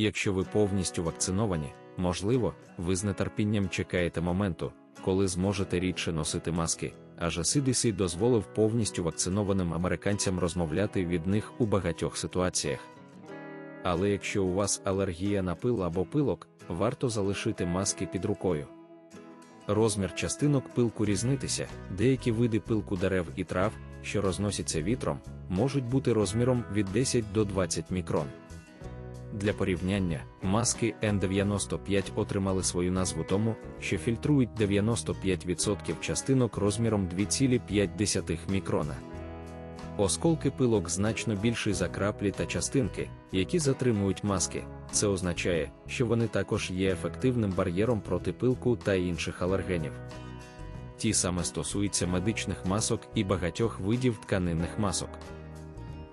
Якщо ви повністю вакциновані, можливо, ви з нетерпінням чекаєте моменту, коли зможете рідше носити маски, аже CDC дозволив повністю вакцинованим американцям розмовляти від них у багатьох ситуаціях. Але якщо у вас алергія на пил або пилок, варто залишити маски під рукою. Розмір частинок пилку різнитися, деякі види пилку дерев і трав, що розносяться вітром, можуть бути розміром від 10 до 20 мікрон. Для порівняння, маски N95 отримали свою назву тому, що фільтрують 95% частинок розміром 2,5 мікрона. Осколки пилок значно більші за краплі та частинки, які затримують маски. Це означає, що вони також є ефективним бар'єром проти пилку та інших алергенів. Ті саме стосуються медичних масок і багатьох видів тканинних масок.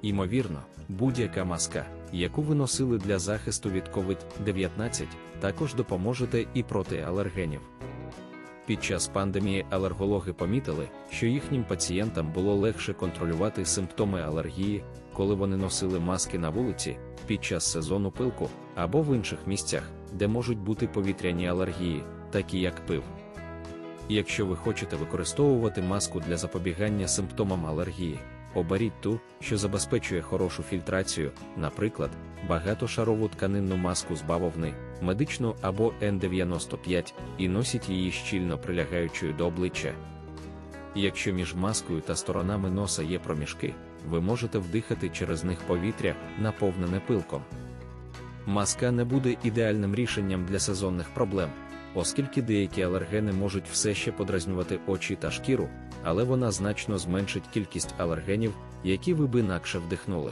Імовірно, будь-яка маска, яку ви носили для захисту від COVID-19, також допоможете і проти алергенів. Під час пандемії алергологи помітили, що їхнім пацієнтам було легше контролювати симптоми алергії, коли вони носили маски на вулиці, під час сезону пилку або в інших місцях, де можуть бути повітряні алергії, такі як пив. Якщо ви хочете використовувати маску для запобігання симптомам алергії, оберіть ту, що забезпечує хорошу фільтрацію, наприклад, багатошарову тканинну маску з бавовни, медичну або N95, і носіть її щільно прилягаючою до обличчя. Якщо між маскою та сторонами носа є проміжки, ви можете вдихати через них повітря, наповнене пилком. Маска не буде ідеальним рішенням для сезонних проблем, оскільки деякі алергени можуть все ще подразнювати очі та шкіру, але вона значно зменшить кількість алергенів, які ви б інакше вдихнули.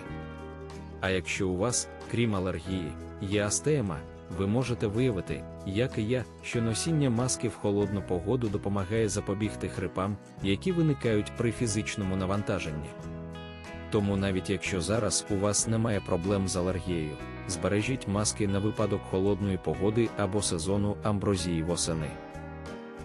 А якщо у вас, крім алергії, є астема, ви можете виявити, як і я, що носіння маски в холодну погоду допомагає запобігти хрипам, які виникають при фізичному навантаженні. Тому навіть якщо зараз у вас немає проблем з алергією, збережіть маски на випадок холодної погоди або сезону амброзії восени.